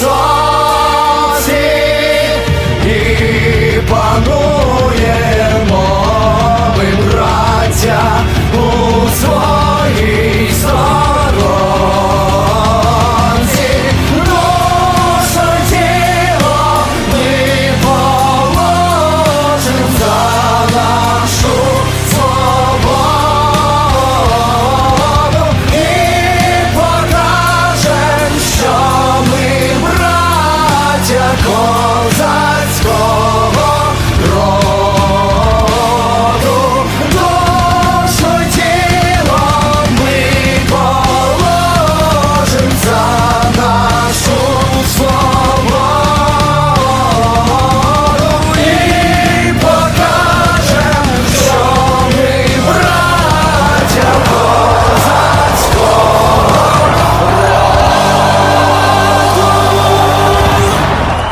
сонці і пану. Call